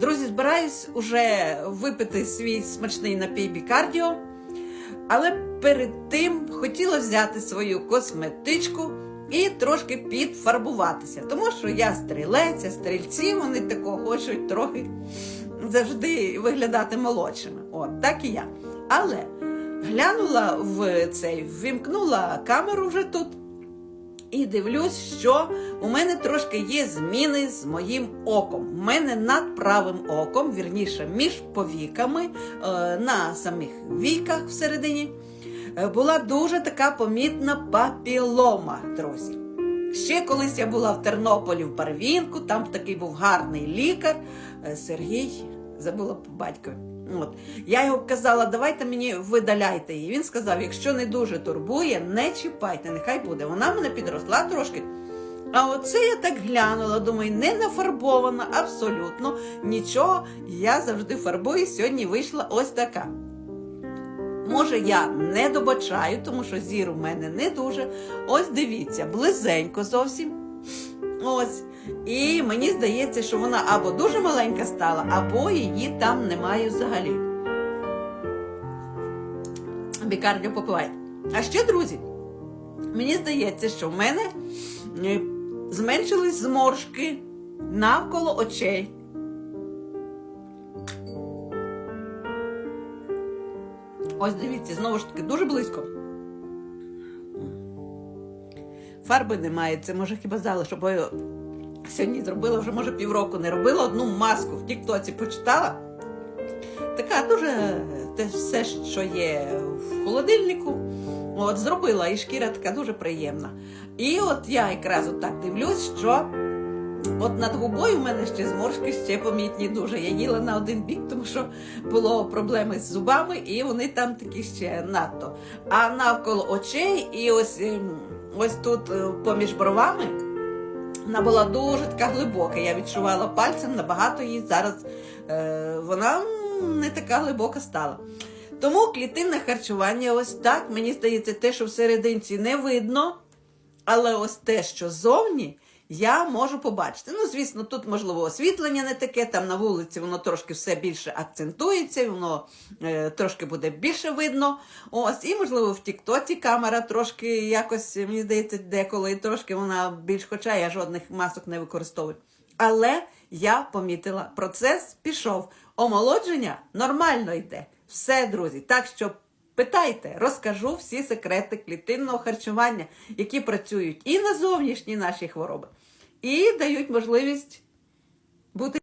Друзі, збираюсь уже випити свій смачний напій бікардіо, але перед тим хотіла взяти свою косметичку і трошки підфарбуватися. Тому що я стрілець, а стрільці вони тако хочуть трохи завжди виглядати молодшими. От так і я. Але глянула в цей, ввімкнула камеру вже тут. І дивлюсь, що у мене трошки є зміни з моїм оком. У мене над правим оком, вірніше, між повіками, е, на самих віках всередині, е, була дуже така помітна папілома, друзі. Ще колись я була в Тернополі в Барвінку, там такий був гарний лікар е, Сергій, забула по батькові. От. Я його казала, давайте мені видаляйте її. Він сказав, якщо не дуже турбує, не чіпайте, нехай буде. Вона мене підросла трошки. А оце я так глянула, думаю, не нафарбована, абсолютно нічого. Я завжди фарбую. Сьогодні вийшла ось така. Може, я не добачаю, тому що зір у мене не дуже. Ось дивіться, близенько зовсім. Ось. І мені здається, що вона або дуже маленька стала, або її там немає взагалі. Бікардіо попиває. А ще, друзі, мені здається, що в мене е, зменшились зморшки навколо очей. Ось дивіться, знову ж таки, дуже близько. Фарби немає, це може хіба зали, щоб я сьогодні зробила, вже може півроку не робила одну маску в Тіктоці почитала. Така дуже те все, що є в холодильнику. От зробила, і шкіра така дуже приємна. І от я якраз от так дивлюсь, що от над губою в мене ще зморшки ще помітні дуже. Я їла на один бік, тому що було проблеми з зубами, і вони там такі ще надто. А навколо очей, і ось ем, ось тут е, поміж бровами. Вона була дуже така глибока. Я відчувала пальцем набагато її зараз. Е, вона не така глибока стала. Тому клітинне харчування ось так. Мені здається, те, що всерединці не видно, але ось те, що зовні, я можу побачити. Ну, звісно, тут, можливо, освітлення не таке, там на вулиці воно трошки все більше акцентується, воно е, трошки буде більше видно. Ось, і, можливо, в Тіктоці камера трошки якось, мені здається, деколи трошки вона більш, хоча я жодних масок не використовую. Але я помітила, процес пішов. Омолодження нормально йде. Все, друзі. Так що питайте, розкажу всі секрети клітинного харчування, які працюють і на зовнішні наші хвороби, і дають можливість бути.